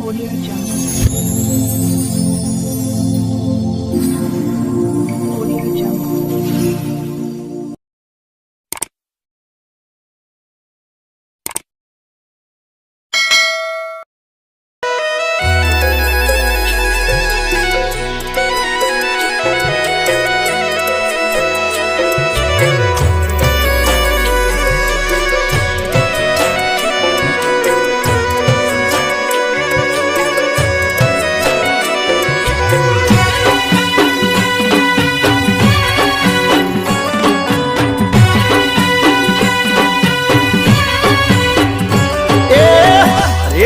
Audio jump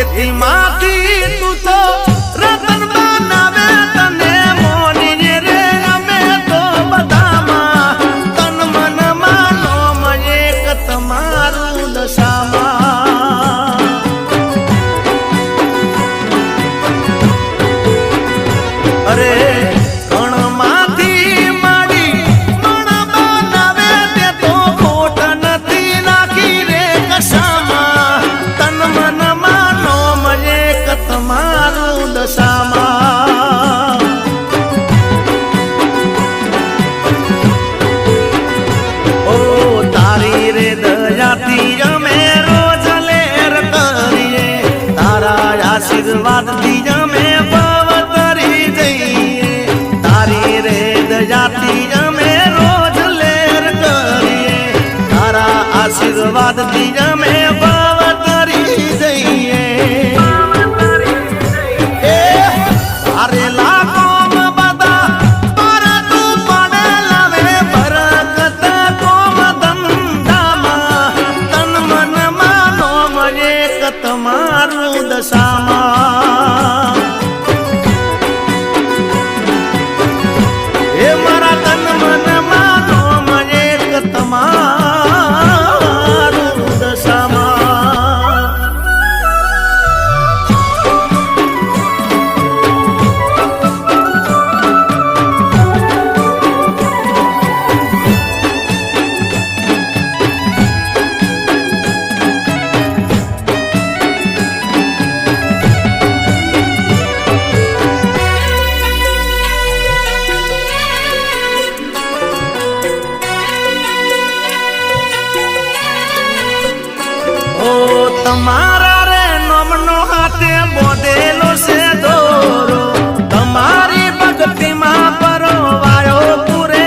এতিমা આશીર્વાદથી અમે પવતરી જઈએ. તારી રે દયાથી અમે રોજ લેર કરીએ. તારા આશીર્વાદથી અમે તમારા રે નમનો હાથે બોધેલો છે દોરો. તમારી ભક્તિમાં પરવાયો પૂરે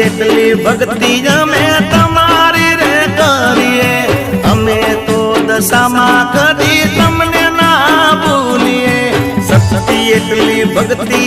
એટલી ભક્તિ અમે તમારી રે કરીએ. અમે તો દશામાં કદી તમને ના ભૂલીએ. સસ્તી એટલી ભક્તિ